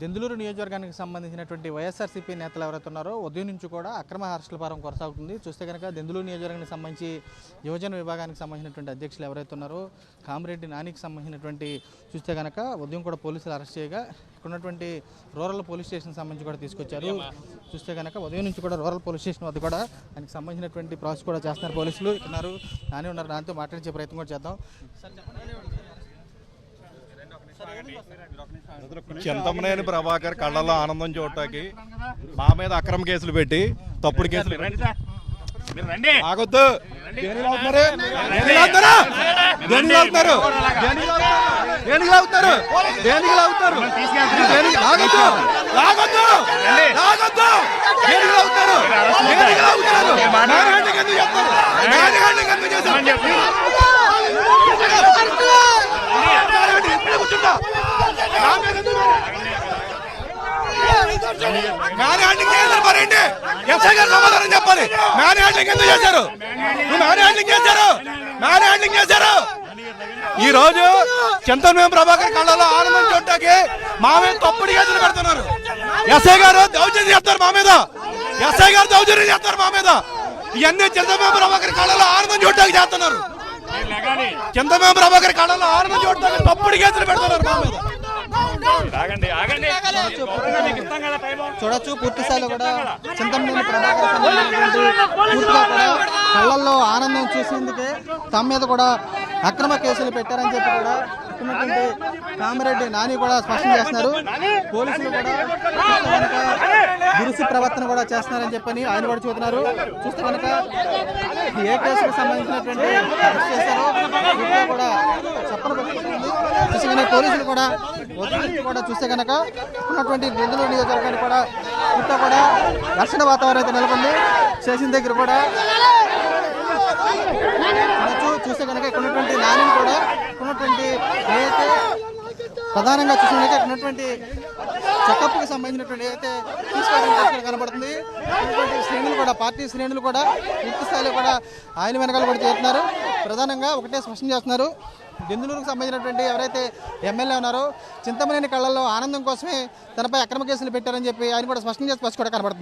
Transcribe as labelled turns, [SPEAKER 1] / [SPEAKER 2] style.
[SPEAKER 1] దెందులూరు నియోజకవర్గానికి సంబంధించినటువంటి వైఎస్ఆర్సీపీ నేతలు ఎవరైతే ఉన్నారో ఉదయం నుంచి కూడా అక్రమ హర్షల భారం కొనసాగుతుంది. చూస్తే కనుక దెందులూరు నియోజకవర్గానికి సంబంధించి యువజన విభాగానికి సంబంధించినటువంటి అధ్యక్షులు ఎవరైతే ఉన్నారో కామిరెడ్డి నానికి సంబంధించినటువంటి చూస్తే కనుక ఉదయం కూడా పోలీసులు అరెస్ట్ చేయగా ఇక్కడ ఉన్నటువంటి రూరల్ పోలీస్ స్టేషన్ సంబంధించి కూడా తీసుకొచ్చారు. చూస్తే కనుక ఉదయం నుంచి కూడా రూరల్ పోలీస్ స్టేషన్ వద్ద కూడా దానికి సంబంధించినటువంటి ప్రాసెస్ కూడా చేస్తున్నారు పోలీసులు. ఇక్కడ ఉన్నారు నాని ఉన్నారు నాతో మాట్లాడించే ప్రయత్నం కూడా చేద్దాం.
[SPEAKER 2] చింతమనేని ప్రభాకర్ కళ్ళలో ఆనందం చూడటానికి మా మీద అక్రమ కేసులు పెట్టి తప్పుడు కేసులు ఆగొద్దు. దేనికి లాగుతారు? దేనికి లాగుతారు? దేనికి లాగుతారు? లాగొద్దు! లాగొద్దు! దేనికి లాగుతారు? దేనికి లాగుతారు? మ్యాన్ హ్యాండింగ్ ఎందుకు చేస్తారు? మ్యాన్ హ్యాండింగ్ ఎందుకు చేస్తారు? మ్యాన్ హ్యాండింగ్ ఇక్కడే కూర్చుంటా. నా మీద ఎందుకు? మ్యాన్ హ్యాండింగ్ చేశారు మరేంటి? ఎస్ఐ గారు సమాధానం చెప్పాలి. మ్యాన్ ఎందుకు చేశారు? నువ్వు మ్యాన్ హ్యాండింగ్ చేశారు. మ్యాన్ హ్యాండింగ్ చేశారు. ఈ రోజు చింతనవేం ప్రభాకర్ కళ్ళలో ఆనందం చూడటానికి మా మీద తప్పుడు కేసులు పెడుతున్నారు. ఎస్ఐ గారు దౌర్జన్యం చేస్తారు మా మీద. ఎస్ఐ గారు దౌర్జన్యం చేస్తారు మా మీద. ఇవన్నీ చింతమేం ప్రభాకర్ కళ్ళలో ఆనందం చూడటానికి చేస్తున్నారు. చింతమేం ప్రభాకర్ కళ్ళలో ఆనందం చూడటానికి తప్పుడు కేసులు పెడుతున్నారు మా మీద.
[SPEAKER 3] ఆగండి ఆగండి.
[SPEAKER 1] చూడొచ్చు పూర్తి స్థాయిలో కూడా చింతమనేని ప్రభాకర్ పూర్తిగా కూడా కళ్ళల్లో ఆనందం చూసేందుకే తమ మీద కూడా అక్రమ కేసులు పెట్టారని చెప్పి కూడా ఉన్నటువంటి కామిరెడ్డి నాని కూడా స్పష్టం చేస్తున్నారు. పోలీసులు కూడా చూస్తే కనుక దురుసు ప్రవర్తన కూడా చేస్తున్నారని చెప్పని ఆయన కూడా చూస్తున్నారు చూస్తే కనుక ఏ కేసుకు సంబంధించినటువంటి అరెస్ట్ చేశారో కూడా కనుక పోలీసులు కూడా ఉదయం కూడా చూస్తే కనుక ఉన్నటువంటి నిధుల నియోజకవర్గానికి కూడా ఇంత కూడా ఘర్షణ వాతావరణం అయితే నెలకొంది. స్టేషన్ దగ్గర కూడా చూస్తే కనుక ఇక్కడ ఉన్నటువంటి నానిని కూడా ఉన్నటువంటి ఏదైతే ప్రధానంగా చూసిన ఇక్కడ ఉన్నటువంటి చెకప్కి సంబంధించినటువంటి ఏదైతే తీసుకోవడం కనబడుతుంది. శ్రేణులు కూడా పార్టీ శ్రేణులు కూడా పూర్తి స్థాయిలో కూడా ఆయన వెనకాల కూడా చేస్తున్నారు ప్రధానంగా ఒకటే స్పష్టం చేస్తున్నారు. దెందులూరుకు సంబంధించినటువంటి ఎవరైతే ఎమ్మెల్యే ఉన్నారో చింతమనేని కళ్ళల్లో ఆనందం కోసమే తనపై అక్రమ కేసులు పెట్టారని చెప్పి ఆయన కూడా స్పష్టం చేసి స్పష్టం కూడా కనబడుతుంది.